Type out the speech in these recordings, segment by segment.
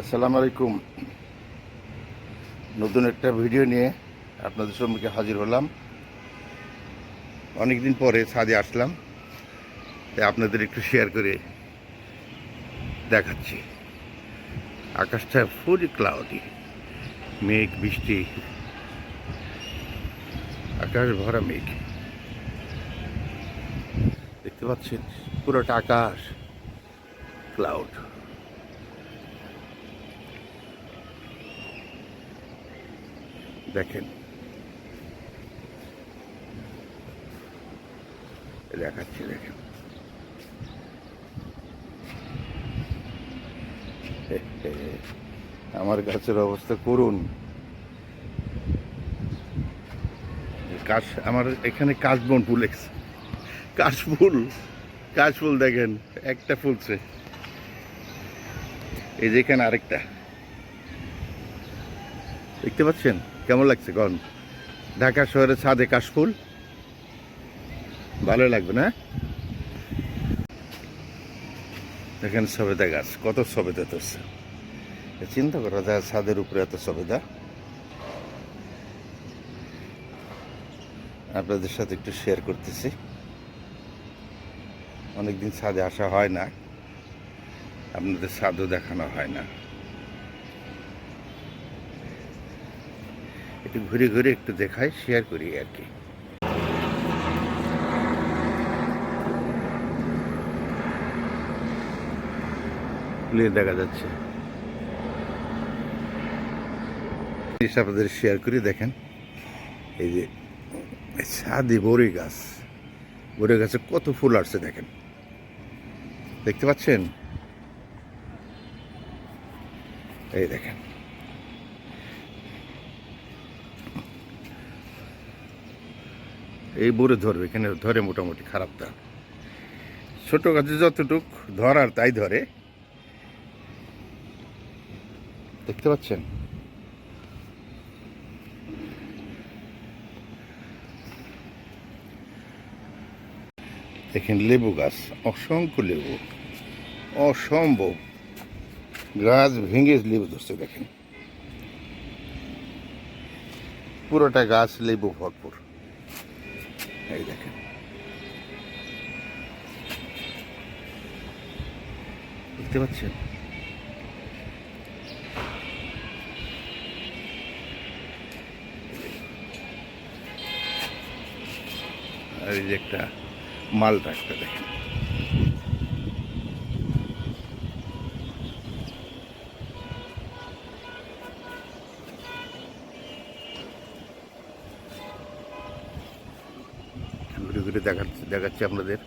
আসসালামু আলাইকুম। নতুন একটা ভিডিও নিয়ে আপনাদের সম্মুখে হাজির হলাম। অনেকদিন পরে ছাদে আসলাম, তাই আপনাদের একটু শেয়ার করে দেখাচ্ছি। আকাশটা ফুল ক্লাউডি মেঘ, বৃষ্টি, আকাশ ভরা মেঘ। দেখতে পাচ্ছেন, পুরোটা আকাশ ক্লাউড দেখেন। দেখাচ্ছি, দেখেন। আমার গাছের অবস্থা করুন। কাশ, আমার এখানে কাশবন ফুল এসেছে। কাশফুল কাশফুল দেখেন, একটা ফুলছে। এই যে এখানে আরেকটা। দেখতে পাচ্ছেন? কেমন লাগছে গন ঢাকা শহরের ছাদে কাশফুল? ভালো লাগবে না? দেখেন সবেদা গাছ, কত সবেদা ধরছে চিন্তা করা যায় ছাদের উপরে এত সবেদা। আপনাদের সাথে একটু শেয়ার করতেছি। অনেকদিন ছাদে আসা হয় না। আপনাদের ছাদও দেখানো হয় না। একটু ঘুরে ঘুরে একটু দেখাই শেয়ার করি আর কি। দেখা যাচ্ছে। আপনাদের শেয়ার করি, দেখেন। এই যে ছাদে বড়ই গাছ। বড়ই গাছে কত ফুল আসছে, দেখেন। দেখতে পাচ্ছেন? এই দেখেন। এই বড়ে ধরবে এখানে ধরে মোটামুটি খারাপ খারাপটা। ছোট গাছে যতটুক ধরার তাই ধরে। দেখতে পাচ্ছেন? দেখেন, লেবু গাছ, অসংখ্য লেবু, অসম্ভব। গাছ ভেঙে লেবু ধরছে, দেখেন। পুরোটা গাছ লেবু ভরপুর। এই দেখেন। দেখতে পাচ্ছেন? এই যে একটা মাল রাখতে দেখেন। দেখাচ্ছি আপনাদের।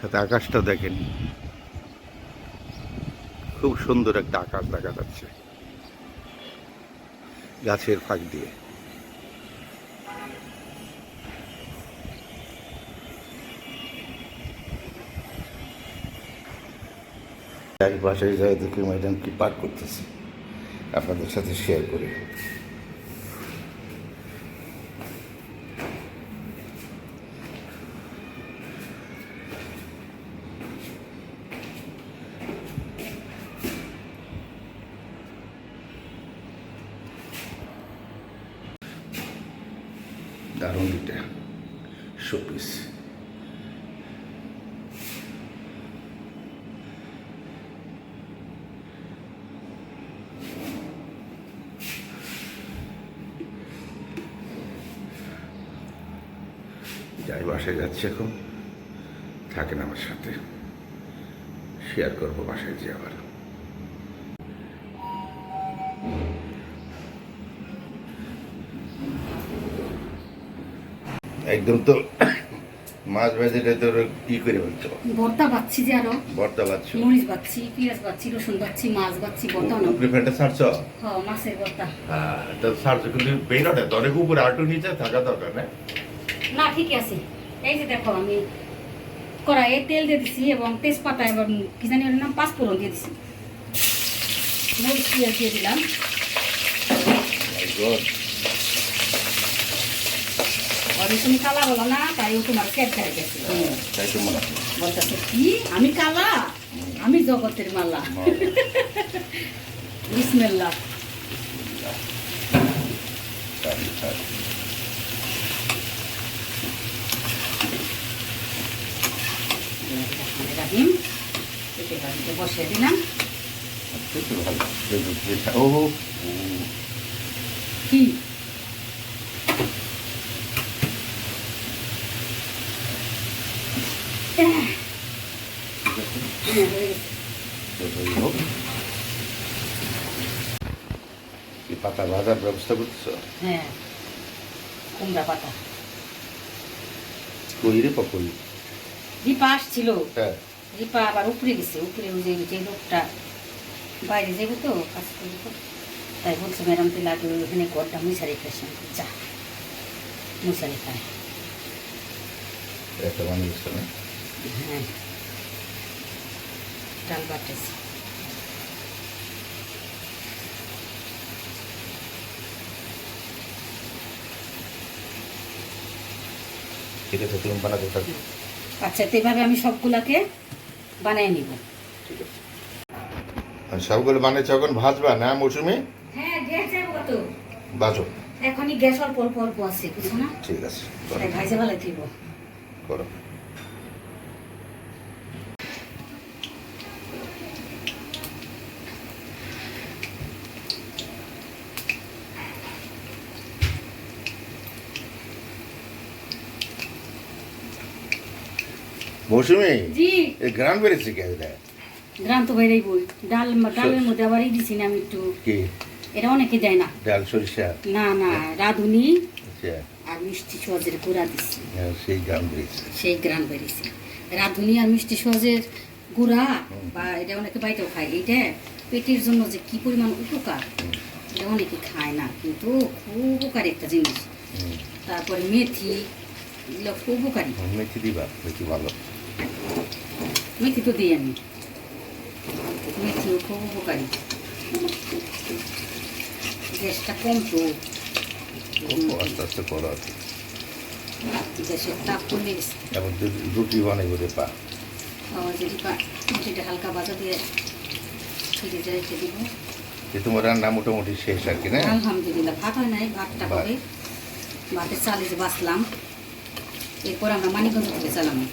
সাথে আকাশটা দেখেন। খুব সুন্দর একটা আকাশ দেখা যাচ্ছে। গাছের ফাঁক দিয়ে। এক বাসায় যায় দেখি ম্যাডাম কি পাঠ করতেছে? আপনাদের সাথে শেয়ার করি। দারুণ এটা শোপিস বাসায় যাচ্ছি এখন। থাকেন আমার সাথে। শেয়ার করব বাসায় যে আবার। একদম তো মাছ ভাজিটা তোর কি করে বলছো ভর্তা বাচ্ছি যে আরও। ভর্তা পাচ্ছ মরিচ বাচ্ছি পেঁয়াজ বাচ্ছি রসুন বাচ্ছি মাছ বাচ্ছি ভর্তা না উপরে ফেটে ছাড়ছ? হ মাছের ভর্তা। হ্যাঁ তো ছাড়ছ কিন্তু বেরোটা তো অনেক উপরে আটু নিচে থাকা দরকার না? না ঠিক আছে। এই যে দেখো আমি কড়াইয়ে তেল দিয়ে দিছি এবং তেজপাতা এবং কি জানি ওর নাম পাঁচফোড়ন দিয়ে দিছি। মরিচ পেঁয়াজ দিয়ে দিলাম। তুমি কালা বলো না তাই তোমার গেছে। বলতেছে কি? আমি কালা? আমি জগতের মালা। বিসমিল্লাহ। রাহিম পেঁপে ভাজিতে বসিয়ে দিলাম। ও। কি? পাতা ভাজার ব্যবস্থা করতেছ? হ্যাঁ কুমড়া পাতা। কই রে পকই দীপা আসছিল হ্যাঁ। রিপা আবার উপরে গেছে উপরে ওই যে যে লোকটা বাইরে যাব তো কাজ করব তাই বলছে ম্যাডাম তুই লাগে ওখানে ঘরটা মুসারি খাইছেন যা মুসারি খায় একটা হ্যাঁ। ডাল বাটেছে ঠিক আছে তুমি বানাতে থাকো। আচ্ছা তো এভাবে আমি সবগুলাকে বানিয়ে নিব। ঠিক আছে। আর সবগুলো বানিয়েছ এখন? ভাজবা না মৌসুমি? হ্যাঁ গ্যাস যাব তো বাজো। এখনই গ্যাস অল্প অল্প অল্প আছে বুঝছ না? ঠিক আছে ভাজে ভালো দিব করো। মৌসুমি? জি। এই গ্রাম বেড়েছে কে গ্রাম তো বাইরেই বই। ডাল ডালের মধ্যে আবার দিছি না আমি একটু। কি? এটা অনেকে দেয় না। ডাল সরিষা? না না রাঁধুনি আচ্ছা। আর মিষ্টি সহজের গুঁড়া দিচ্ছি হ্যাঁ, সেই গ্রাম বেড়েছে। সেই গ্রাম বেরিয়েছে রাঁধুনি আর মিষ্টি সহজের গুঁড়া বা এটা অনেকে বাড়িতেও খায়। এটা পেটের জন্য যে কি পরিমাণ উপকার এটা অনেকে খায় না। কিন্তু খুব উপকারী একটা জিনিস। তারপরে মেথি এগুলো খুব উপকারী। মেথি দিবা মেথি ভালো। মেথি তো দিই আমি মেথিও খুব উপকারী। গ্যাসটা কম তো। ও, আস্তে আস্তে করো আর কি। গ্যাসের তাপ কমে গেছে। এবার দু- রুটি বানাইব রে পা। যদি পা- রুটিটা হালকা বাজা দিয়ে দিব। যে তোমার রান্না মোটামুটি শেষ আর কি না? আলহামদুলিল্লাহ ভাত হয় নাই ভাতটা ভাত। হবে ভাতের চালে যে বাঁচলাম। এরপর আমরা মানিকগঞ্জ থেকে চালাম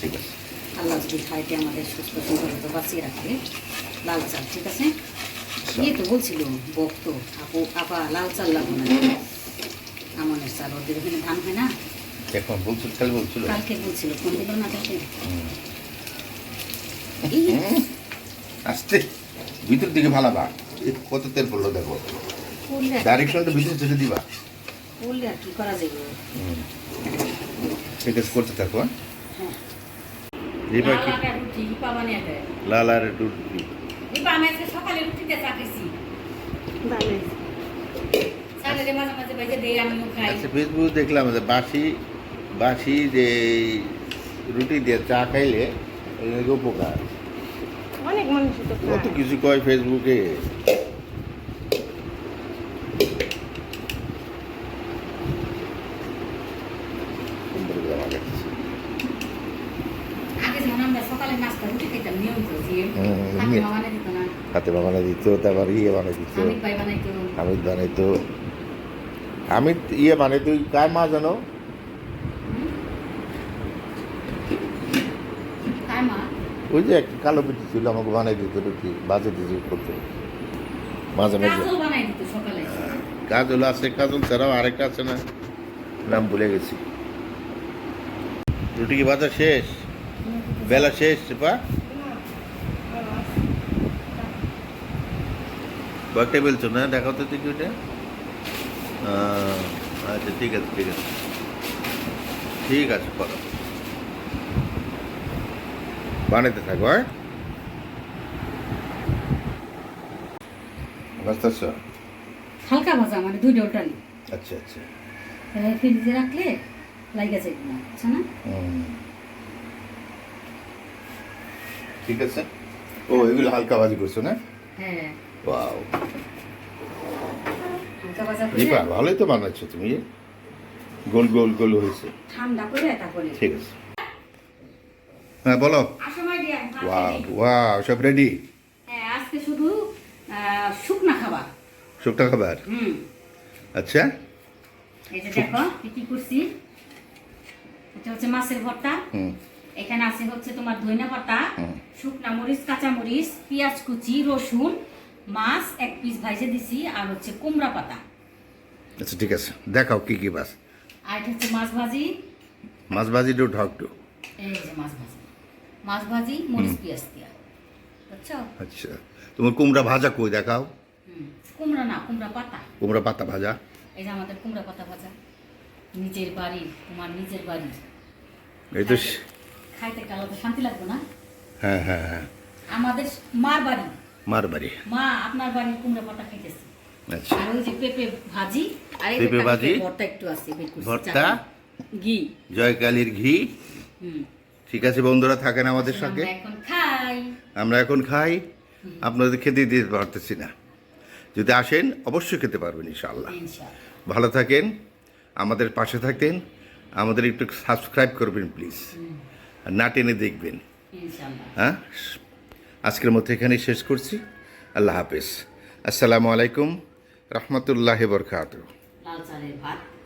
ঠিক আছে। আল্লাহ যদি খাইতে আমাদের সুস্থ সুন্দর বাঁচিয়ে রাখবে লাল চাল ঠিক আছে? ইয়ে তো বলছিল বক্ত আপু আপা লাল চাল লাগবো না। আমনের চাল ওদের ওখানে ধান হয় না? এখন বলছিল কাল বলছিল। কালকে বলছিল ফোন দিল না। এই আস্তে ভিতর দিকে ভালাবা কত তেল পড়ল দেখো। ডাইরেকশনটা ভিতরে চলে দিবা। করলে আর কি করা যাবে। ঠিক আছে করতে থাকো রিপা কি? রিপা বানিয়ে দেয়। রুটি। রিপা আমি আজকে সকালে রুটিতে আচ্ছা ফেসবুক দেখলাম যে বাসি বাসি যে রুটি দিয়ে চা খাইলে উপকার। অনেক মানুষ কত কিছু কয় ফেসবুকে সুন্দর করে আমার কাছে। আগে যেমন আমরা সকালে নাস্তা রুটি খেতাম নিয়ম করেছি হুম, হাতে নিয়ে- বানাই দিত বানানো দিত তারপর ইয়ে বানাইতো হামিদ বানাইতো হামিদ ইয়ে বানাইতো কার মা জানো? ওই যে একটা কালো পিঠি ছিল আমাকে বানাই দিত রুটি বাজে দিতে করতো। মাঝে মাঝে কাজল আছে কাজল ছাড়াও আরেকটা আছে না নাম ভুলে গেছি। রুটি কি বাজার শেষ? বেলা শেষ পা কয়েকটা বেলছো না? দেখাও তো দেখি ওটা। আচ্ছা ঠিক আছে ঠিক আছে। ঠিক আছে করো বানাইতে থাকো হ্যাঁ? হালকা ভাজা মানে দুই ডোলটালি আচ্ছা আচ্ছা। ফ্রিজে রাখলে লাগে যায় না? বুঝছ না ঠিক আছে? ও এগুলো হালকা ভাজি করছ না? হ্যাঁ। ওয়াও দীপা ভালোই তো বানাচ্ছো তুমি গোল গোল গোল হয়েছে। ঠান্ডা করে তারপরে। ঠিক আছে। হ্যাঁ বলো। আসো মাই ডিয়ার ওয়া ওয়া সব রেডি হ্যাঁ আজকে শুধু শুকনা খাবার। শুকনো খাবার? হুম। আচ্ছা। এই যে দেখো কি কি করছি? এটা হচ্ছে মাছের ভর্তা। হুম। এখানে আছে হচ্ছে তোমার ধইনা পাতা। শুকনা মরিচ কাঁচা মরিচ পেঁয়াজ কুচি রসুন মাছ এক পিস ভাইজে দিছি আর হচ্ছে কুমড়া পাতা। আচ্ছা ঠিক আছে। দেখাও কি কি বাস আর এটা হচ্ছে মাছ ভাজি। মাছ ভাজি টু ঢক টু এই যে মাছ ভাজি। মাছ ভাজি মরিচ পেঁয়াজ দিয়া। বুঝছ? আচ্ছা। তোমার কুমড়া ভাজা কই? দেখাও। কুমড়া না কুমড়া পাতা। কুমড়া পাতা ভাজা। এই যে আমাদের কুমড়া পাতা ভাজা। নিজের বাড়ি তোমার নিজের বাড়ি। এই তো খাইতে গেলে তো শান্তি লাগবে না? হ্যাঁ হ্যাঁ হ্যাঁ। আমাদের মার বাড়ি। মার বাড়ি। মা আপনার বাড়ির কুমড়া পাতা খাইতেছে। আচ্ছা। আর ওই যে পেঁপে ভাজি আর এই পেঁপে ভাজি, ভর্তা একটু আছে ভর্তা, ঘি। জয়কালীর ঘি? হুম। ঠিক আছে বন্ধুরা থাকেন আমাদের সঙ্গে। আমরা এখন খাই। আমরা এখন খাই। আপনাদের খেতে দিতে পারতেছি না। যদি আসেন অবশ্যই খেতে পারবেন ইনশাআল্লাহ। ইনশাআল্লাহ। ভালো থাকেন আমাদের পাশে থাকেন আমাদের একটু সাবস্ক্রাইব করবেন প্লিজ। আর না টেনে দেখবেন। হ্যাঁ? আজকের মতো এখানেই শেষ করছি। আল্লাহ হাফেজ। আসসালামু আলাইকুম রহমতুল্লাহ বরকাত ভাত।